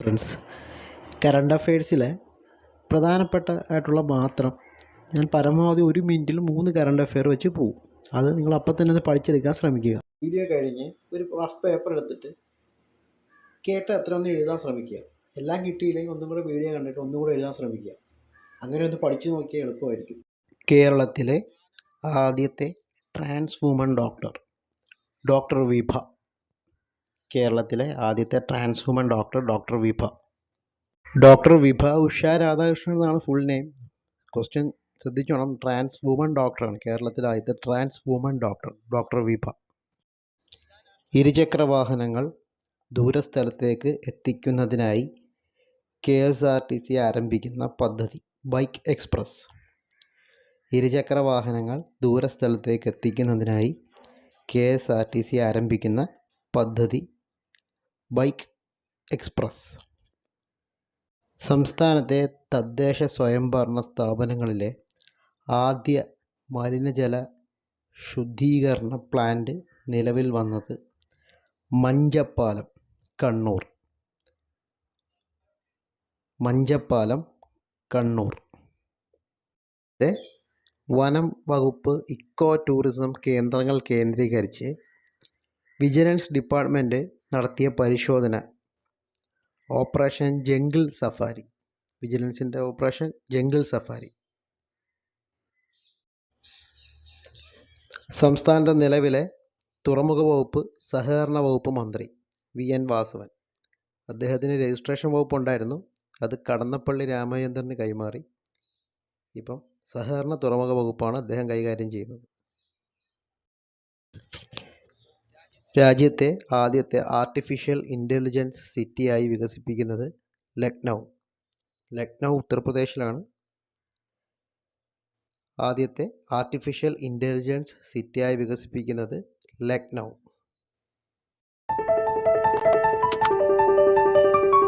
Friends current അഫയേഴ്സിലെ പ്രധാനപ്പെട്ട ആയിട്ടുള്ള മാത്രം ഞാൻ പരമാവധി ഒരു മിനിറ്റിൽ മൂന്ന് കറണ്ട് അഫെയർ വെച്ച് പോകും അത് നിങ്ങൾ അപ്പം തന്നെ അത് പഠിച്ചെടുക്കാൻ ശ്രമിക്കുക. വീഡിയോ കഴിഞ്ഞ് ഒരു റഫ് പേപ്പർ എടുത്തിട്ട് കേട്ട് എത്ര ഒന്ന് എഴുതാൻ ശ്രമിക്കുക. എല്ലാം കിട്ടിയില്ലെങ്കിൽ ഒന്നും കൂടെ വീഡിയോ കണ്ടിട്ട് ഒന്നും കൂടെ എഴുതാൻ ശ്രമിക്കുക. അങ്ങനെ ഒന്ന് പഠിച്ചു നോക്കിയാൽ എളുപ്പമായിരിക്കും. കേരളത്തിലെ ആദ്യത്തെ trans woman doctor doctor Vibha. കേരളത്തിലെ ആദ്യത്തെ trans woman doctor doctor Vibha. Doctor Vibha Usha Radhakrishnan എന്നാണ് ഫുൾ നെയിം ക്വസ്റ്റ്യൻ ശ്രദ്ധിച്ചോണം ട്രാൻസ് വുമൺ ഡോക്ടറാണ് കേരളത്തിലെ ആദ്യത്തെ trans woman doctor doctor Vibha. ഇരുചക്ര വാഹനങ്ങൾ ദൂരസ്ഥലത്തേക്ക് എത്തിക്കുന്നതിനായി K S R T C ആരംഭിക്കുന്ന പദ്ധതി ബൈക്ക് എക്സ്പ്രസ്. ഇരുചക്ര വാഹനങ്ങൾ ദൂരസ്ഥലത്തേക്ക് എത്തിക്കുന്നതിനായി K S R T C ആരംഭിക്കുന്ന പദ്ധതി ബൈക്ക് എക്സ്പ്രസ്. സംസ്ഥാനത്തെ തദ്ദേശ സ്വയംഭരണ സ്ഥാപനങ്ങളിലെ ആദ്യ മലിനജല ശുദ്ധീകരണ പ്ലാന്റ് നിലവിൽ വന്നത് മഞ്ചപ്പാലം കണ്ണൂർ. മഞ്ചപ്പാലം കണ്ണൂർ. വനം വകുപ്പ് ഇക്കോ ടൂറിസം കേന്ദ്രങ്ങൾ കേന്ദ്രീകരിച്ച് വിജിലൻസ് ഡിപ്പാർട്ട്മെന്റ് നടത്തിയ പരിശോധന. Operation jungle safari. വിജിലൻസിന്റെ operation jungle safari. സംസ്ഥാനത്തെ നിലവിലെ തുറമുഖ വകുപ്പ് സഹകരണ വകുപ്പ് മന്ത്രി വി. എൻ. വാസവൻ. അദ്ദേഹത്തിന് രജിസ്ട്രേഷൻ വകുപ്പുണ്ടായിരുന്നു അത് കടന്നപ്പള്ളി രാമചന്ദ്രന് കൈമാറി. ഇപ്പം സഹകരണ തുറമുഖ വകുപ്പാണ് അദ്ദേഹം കൈകാര്യം ചെയ്യുന്നത്. രാജ്യത്തെ ആദ്യത്തെ ആർട്ടിഫിഷ്യൽ ഇന്റലിജൻസ് സിറ്റിയായി വികസിപ്പിക്കുന്നത് ലക്നൗ. ലക്നൗ ഉത്തർപ്രദേശിലാണ്. ആദ്യത്തെ ആർട്ടിഫിഷ്യൽ ഇന്റലിജൻസ് സിറ്റിയായി വികസിപ്പിക്കുന്നത് ലക്നൗ.